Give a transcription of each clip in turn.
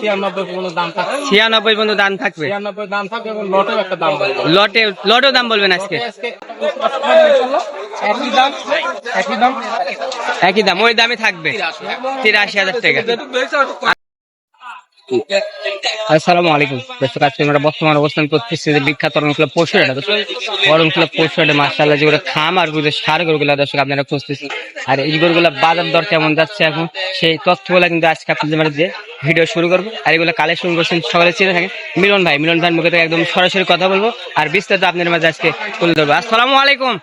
ছিয়ানব্বই পর্যন্ত দাম থাকবে। ছিয়ানব্বই পর্যন্ত দাম থাকবে? ছিয়ানব্বই দাম থাকবে এবং লটেও একটা দাম লটে লটেও দাম বলবেন আজকে? একই দাম একই দাম। একই দাম। ওই দামই থাকবে। তিরাশি হাজার টাকা। আসসালামু আলাইকুম। দর্শক আজকে আমরা বর্তমান অবস্থান করতেছি যে বিখ্যাত পশুরাটা পশুরাটা যেগুলো খাম আরগুলো সার গরুগুলা দর্শক আপনারা খুঁজতেছি আর এই গরুগুলা বাজার দর কেমন যাচ্ছে এখন? সেই তথ্যগুলো কিন্তু আজকে আপনাদের মধ্যে ভিডিও শুরু করব। আর এগুলো কালেকশন করছেন সকালে চিনে থাকে মিলন ভাই মিলন ভাই মুখে থেকে একদম সরাসরি কথা বলব। আর বিস্তারিত আপনার মাঝে আজকে তুলে ধরবো। আসসালামু আলাইকুম।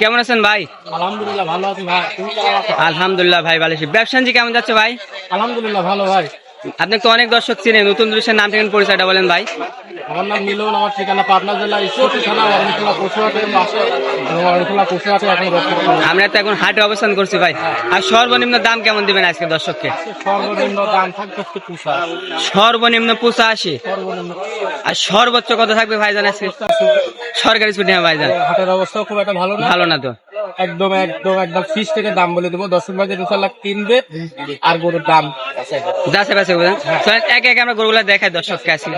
কেমন আছেন ভাই? আলহামদুলিল্লাহ ভালো আছি ভাই? আলহামদুলিল্লাহ ভাই ভালো আছি। ব্যবসানজি কেমন যাচ্ছে ভাই? আলহামদুলিল্লাহ ভালো ভাই। আপনি তো অনেক দর্শক চিনেন নতুন দৃশ্যের নাম ঠিকানা পরিচয়টা বলেন ভাই। আমার নাম মিলন আমার ঠিকানা পাবনা জেলা ঈশ্বরী থানা অরণখোলা পশুহাটের পাশে অরণখোলা পশুহাটে এখন আমরা তো এখন হাটে অবস্থান করছি ভাই। আর সর্বনিম্ন দাম কেমন দিবেন আজকে দর্শককে? সর্বনিম্ন দাম থাকবে সর্বনিম্ন পুষা আশি? আর সর্বোচ্চ কত থাকবে ভাইজান আজকে? সরকারি ছুটি ভাইজান। হাটের অবস্থা খুব একটা ভালো না। ভালো না তো। একদম একদম একদম ফিস থেকে দাম বলে দেবো। দশ বাজে ইনশাল্লাহ কিনবে আর গরুর দাম। যাচ্ছে পাশে বুঝলেন এক একে আমরা গরুগুলো দেখাই দর্শককে কাছে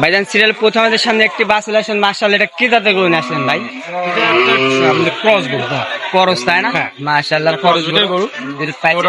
ভাইজান সিরিয়াল প্রথম আমাদের সামনে একটি বাস চলে আসেন মার্শাল এটা কি জাতের গরু নিয়ে আসলেন ভাই? ক্রস গরু করস তাই না? হ্যাঁ। গরু।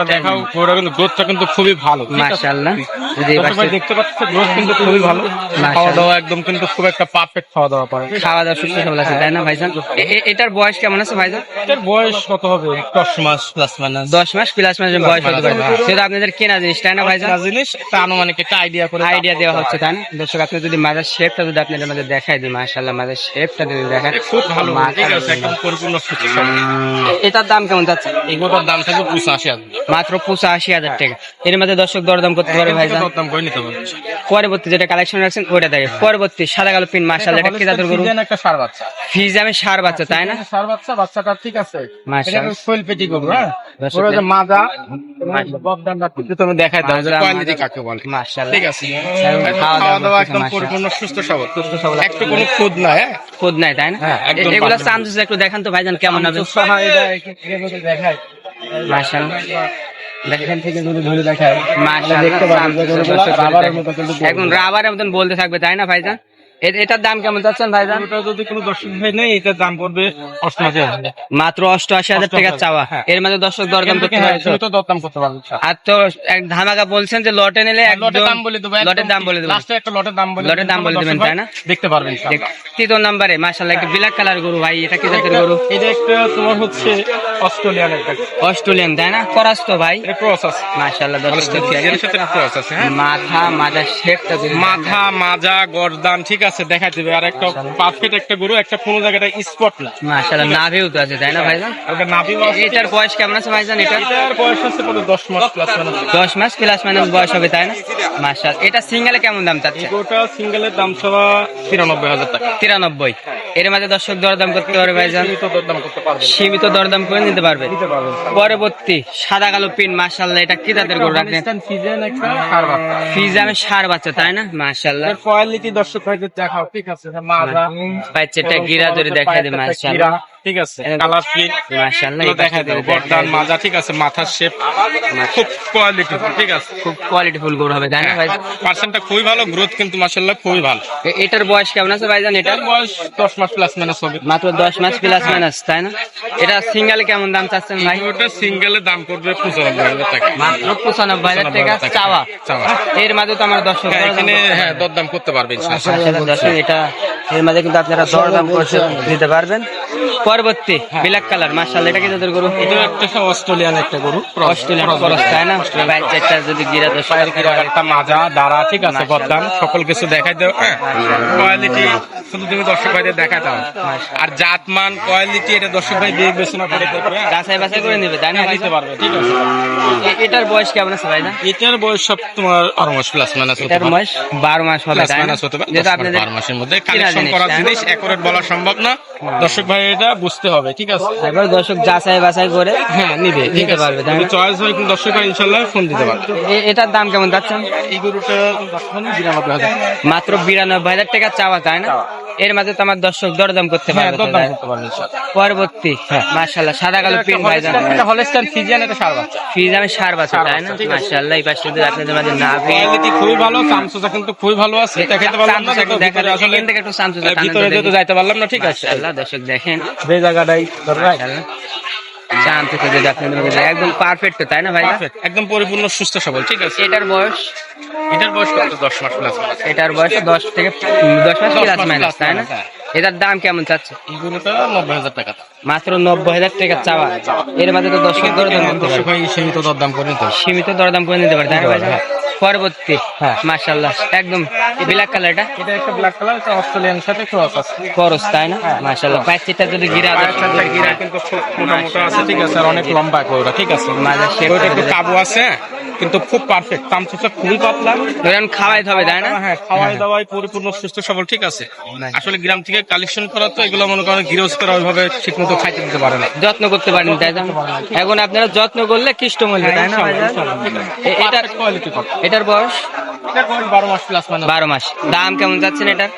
দেখাও কিন্তু গ্রোথটা কিন্তু খুবই ভালো ঠিক যদি দেখতে পাচ্ছে গ্রোথ কিন্তু খুবই ভালো। মাশাআল্লাহ। খাওয়া দাওয়া একদম কিন্তু খুব একটা পারফেক্ট খাওয়া দাওয়া পারে খাওয়া দাওয়া সুস্থ সবল আছে তাই না ভাইজান? এ- এ- এটার বয়স কেমন আছে ভাইজান? এর বয়স কত হবে? দশ মাস প্লাস মাইনাস দশ মাস প্লাস মাস বয়স হতে পারে। সেটা আপনাদের কেনা জিনিস তাই না ভাইজান? জিনিস একটা আনুমানিক একটা আইডিয়া করে আইডিয়া দেওয়া হচ্ছে তাই না? দর্শক আপনি যদি মাজার শেপটা যদি আপনাদের মধ্যে দেখাই দিই মাশাল্লাহ মাজার শেপটা যদি দেখেন খুব ভালো। ঠিক আছে একদম পরিপূর্ণ এটার দাম কেমন যাচ্ছে? এগুলোর দাম থাকবে পঁচাশি হাজার। মাত্র পঁচাশি হাজার টাকা। এর মধ্যে দর্শক দরদাম করতে পারে ভাইজান। দাম করে নিতে পারবে পরবর্তী যেটা কালেকশন রাখছেন ওটা দেখে পরবর্তী সাদা কালো পিন মাশাল্লাহ এটা কি জাতের গরু? একটা সার বাচ্চা। ফিজামে সার বাচ্চা তাই না? সার বাচ্চা বাচ্চাটা ঠিক আছে। এটা শৈল পেটি গরু হ্যাঁ? ওরা যে মাজা। বকদানটা কিন্তু তুমি দেখাই দাও যে কোয়ালিটি কাকে বলে। মাশাল্লাহ ঠিক আছে। খাওয়া দাওয়া একদম পরিপূর্ণ সুস্থ সবল। সুস্থ সবল। একটু কোনো খুদ না হ্যাঁ? খুদ নাই তাই না? হ্যাঁ, এগুলো পারফেক্ট। একটু দেখান তো ভাইজান কেমন হবে? দেখায়? এখান থেকে যদি ধরে দেখায়। মাশাআল্লাহ, দেখতে পাবেন যে চান্সেস গরুগুলো দর্শক রাবারের দেখেন। মতো কিন্তু এখন রাবারের মতন বলতে থাকবে তাই না ভাইজান? এটার দাম কেমন যাচ্ছেন ভাইজান? গরুটা যদি কোনো দর্শক ভাই নেই এটার দাম পড়বে অষ্টআশি মাত্র অষ্টআশি হাজার টাকা চাওয়া। হ্যাঁ। এর মধ্যে দর্শক দরদাম করতে হ্যাঁ, তো? দরদাম করতে পারবে আর তো এক ধামাকা বলছেন যে লটে নিলে লটের একদম দাম বলে দেবো লটের দাম বলে দেবেন লাস্টে একটা লটের দাম বলে লটের দাম বলে দেবেন, তাই না? দেখতে পারবেন তৃতীয় নাম্বারে একটা ব্ল্যাক কালার গরু ভাই এটা কি জাতের গরু? এটা একটা তোমার হচ্ছে অস্ট্রেলিয়ান একটা অস্ট্রেলিয়ান তাই না? করাস তো ভাই। ক্রস আছে। দর্শক ক্রস আছে হ্যাঁ। মাথা মাজা শেপটা মাথা মাজা গর্দান ঠিক আছে দেখা দিবে। আর একটা পারফেক্ট একটা গরু একটা কোন জায়গাটা স্পট না। মাশাআল্লাহ নাভিও তো আছে তাই না ভাইজান? ওটা নাভি এটার বয়স কেমন আছে ভাইজান এটা এটার বয়স আছে কত দশ মাস প্লাস মানে দশ মাস প্লাস মাইনাস বয়স হবে তাই না? মাশাআল্লাহ এটা সিঙ্গেলে কেমন দাম চাচ্ছে? গোটা সিঙ্গেলের দাম সবা তিরানব্বই হাজার টাকা। তিরানব্বই। এর মাঝে দর্শক দরদাম করতে পারবে ভাইজান। সীমিত দরদাম করে নিতে পারবে। পরবর্তী সাদা কালো পিন মাশাল্লাহ এটা কি তাদের গরু রাখলেন? আফগানিস্তান সার বাচ্চা। তাই না? মাশাল্লাহ এর কোয়ালিটি দর্শক ভাইদের দেখাও ঠিক আছে? বাচ্চাটা গিরা ধরে দেখাই দেয় মাশাল্লাহ ঠিক আছে কালার প্রিন্ট মাশাল্লাহ এগুলো দেখা দেবে। বর্দান মাজা ঠিক আছে মাথার শেপ খুব কোয়ালিটি ঠিক আছে। খুব কোয়ালিটিফুল গরু হবে তাই না ভাই? পার্সেন্টটা খুবই ভালো গ্রোথ কিন্তু মাসাল্লাহ খুবই ভালো। এটার বয়স কেমন আছে ভাইজান এটা? এটার বয়স দশ মাস প্লাস মাইনাস হবে। মাত্র দশ মাস প্লাস মাইনাস তাই না? এটা সিঙ্গেল কেমন দাম চাচ্ছেন ভাই? ওটা সিঙ্গেলের দাম পড়বে টাকা। মাত্র টাকা চাওয়া। চাওয়া। এর মাঝে তো আমার দর্শক হ্যাঁ, এখানে করতে হ্যাঁ দরদাম করতে পারবে ইনশাআল্লাহ। এটা এর মাঝে কিন্তু আপনারা দরদাম করতে দিতে পারবেন। পরবর্তী ব্ল্যাক কালার মাশাআল্লাহ এটা কি তাদের গরু। এটা একটা অস্ট্রেলিয়ান একটা গরু অস্ট্রেলিয়ান খরচ তাই না? ভাই এটা যদি গিরা দশ পায়ের একটা মাজা দাঁড়া ঠিক আছে বদলান সকল কিছু দেখাই দাও হ্যাঁ? কোয়ালিটি শুধু তুমি দর্শক ভাইদের দেখাই দাও। আর জাতমান কোয়ালিটি এটা দর্শক ভাই বিবেচনা করে দেখবে হ্যাঁ? যাচাই বাছাই করে নেবে তাই না? ভাই দিতে পারবে ঠিক আছে। এটার বয়স কেমন আছে ভাই না? এটার বয়স সব তোমার মাস প্লাস মাইনাস হতে এটার পারে। বয়স বারো মাস হবে তাই না? যেটা আপনাদের বারো মাসের মধ্যে কালেকশন করা জিনিস অ্যাকুরেট বলা সম্ভব না। দর্শক ভাই এটা বুঝতে হবে ঠিক আছে? একবার দর্শক যাচাই বাছাই করে হ্যাঁ নিবে ঠিক নিতে আছে। পারবে, তাই না? চয়েস হয় কোন দর্শক ইনশাআল্লাহ ইনশাল্লাহ ফোন দিতে পারবে। এটার দাম কেমন যাচ্ছে? এই গরুটা মাত্র বিরানব্বই হাজার টাকা চাওয়া যায় না? এর মাঝে তো আমার দর্শক দরদাম করতে হ্যাঁ পারবে দরদাম? করতে পরবর্তী মাশাআল্লাহ সাদা কালো প্রিন্ট ভাইজান। এটা হলস্টাইন ফিজিয়ান এটা সার বাচ্চা। ফিজিয়ান সার বাচ্চা তাই না? মাশাআল্লাহ এই পাশে আপনাদের মাঝে না খুবই ভালো চামচুচা কিন্তু খুবই ভালো আছে দেখাইতে পারলাম না দেখা যায়, আসলে থেকে একটু চামচুচা ভিতরে যেতে যাইতে পারলাম না ঠিক আছে। আল্লাহ দর্শক দেখেন। যে জায়গাটাই ধরো থেকে যদি আপনাদের একদম পারফেক্ট তাই না ভাই একদম পরিপূর্ণ সুস্থ সবল ঠিক আছে? এটার বয়স? এটার বয়স কত? দশ মাস প্লাস এটার বয়স দশ থেকে দশ মাস প্লাস মাইনাস তাই না? হ্যাঁ। এটার দাম কেমন চাচ্ছে? এগুলো তো নব্বই হাজার টাকা। মাত্র নব্বই হাজার টাকা চাওয়া। এর মাঝে তো দর্শক দরদাম করতে। ভাই সীমিত দরদাম করে নিতে সীমিত দরদাম করে নিতে পারে হ্যাঁ। পরবর্তী হ্যাঁ। মাশাল্লাহ একদম ব্ল্যাক কালারটা এটা। একটা ব্ল্যাক কালার এটা অস্ট্রেলিয়ান সাথে ক্রস আছে। খরচ তাই না? মাশাল্লাহ পাঁচটা যদি গিরা সাথে গিরা কিন্তু খুব মোটা মোটা আছে ঠিক আছে আর অনেক লম্বা করে ঠিক আছে। মাঝে ওইটা একটু কাবু আছে কিন্তু খুব পারফেক্ট চামচুচা খুবই পাতলা। ধরেন খাওয়াই হবে তাই না? হ্যাঁ খাওয়াই দাওয়াই পরিপূর্ণ সুস্থ সবল ঠিক আছে। আসলে গ্রাম থেকে কালেকশন করা তো এগুলো মনে করেন গৃহস্থরা ওইভাবে ঠিক মতো খাইতে দিতে পারে না। যত্ন করতে পারেন তাই না? এখন আপনারা যত্ন করলে কৃষ্ট মূল্য তাই না? এটার কোয়ালিটি কত এটার বয়স? বারো মাস প্লাস মানে বারো মাস। দাম কেমন যাচ্ছেন এটার?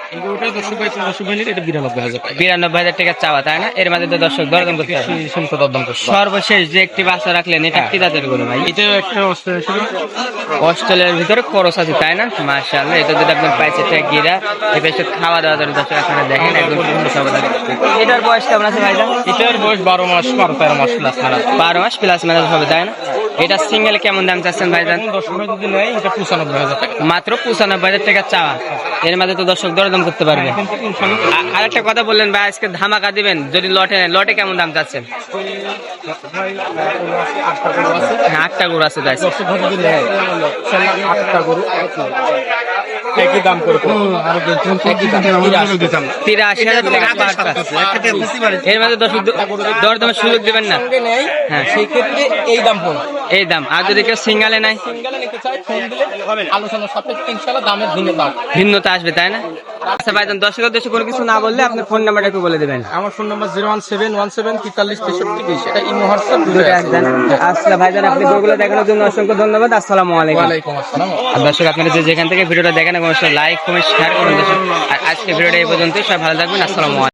বিরানব্বই হাজার টাকা। চাওয়া তাই না? এর মাঝে তো দর্শক দরদাম করতে সর্বশেষ যে একটি বাচ্চা রাখলেন এটা কি দাঁতের গরু ভাই? এটা একটা অস্ট্রেলিয়ার ভিতরে খরচ আছে তাই না? মার্শাল্লাহ এটা যদি আপনার পাইছে এটা গিরা এটা পাশে খাওয়া দাওয়া যদি দর্শক আপনারা দেখেন একদম সুন্দর খাবার আছে। এটার বয়স কেমন আছে ভাইজান? এটার বয়স বারো মাস বারো তেরো মাস প্লাস মানে বারো মাস প্লাস মাইনাস হবে তাই না? এটা সিঙ্গেল কেমন দাম চাচ্ছেন ভাইজান? ভাই যদি নেয় এটা পঁচানব্বই হাজার টাকা। মাত্র পঁচানব্বই হাজার টাকা চাওয়া। এর মাঝে তো দর্শক দরদাম করতে পারবে। আর একটা কথা বললেন ভাই আজকে ধামাকা দিবেন যদি লটে নেন। লটে কেমন দাম চাচ্ছেন? হ্যাঁ, আটটা গরু আছে তাই তিরাশি। হাজার। এর মাঝে দর্শক দরদামের সুযোগ দিবেন না। হ্যাঁ। সেই ক্ষেত্রে এই দাম পড়বে এই দাম আর যদি কেউ সিঙ্গালে নাই সিঙ্গেলে নিতে চাই ফোন দিলে আলোচনা সাপেক্ষে ইনশাল্লাহ দামের ভিন্নতা ভিন্নতা আসবে তাই না? আচ্ছা ভাইজান দর্শকের উদ্দেশ্যে কোনো কিছু না বললে আপনি ফোন নাম্বারটা একটু বলে দেবেন। আমার phone number zero one seven one seven তেতাল্লিশ তেষট্টি বিশ। এটা ইমো হোয়াটসঅ্যাপ দুটো দুটো আচ্ছা ভাইজান আপনি গরুগুলো দেখানোর জন্য অসংখ্য ধন্যবাদ। আসসালামু আলাইকুম। ওয়ালাইকুম আসসালাম। দর্শক আপনারা যে যেখান থেকে ভিডিওটা দেখেন এবং লাইক কমেন্ট শেয়ার করুন আর আজকে ভিডিওটা এই পর্যন্তই। সবাই ভালো থাকবেন। আসসালামু আলাইকুম।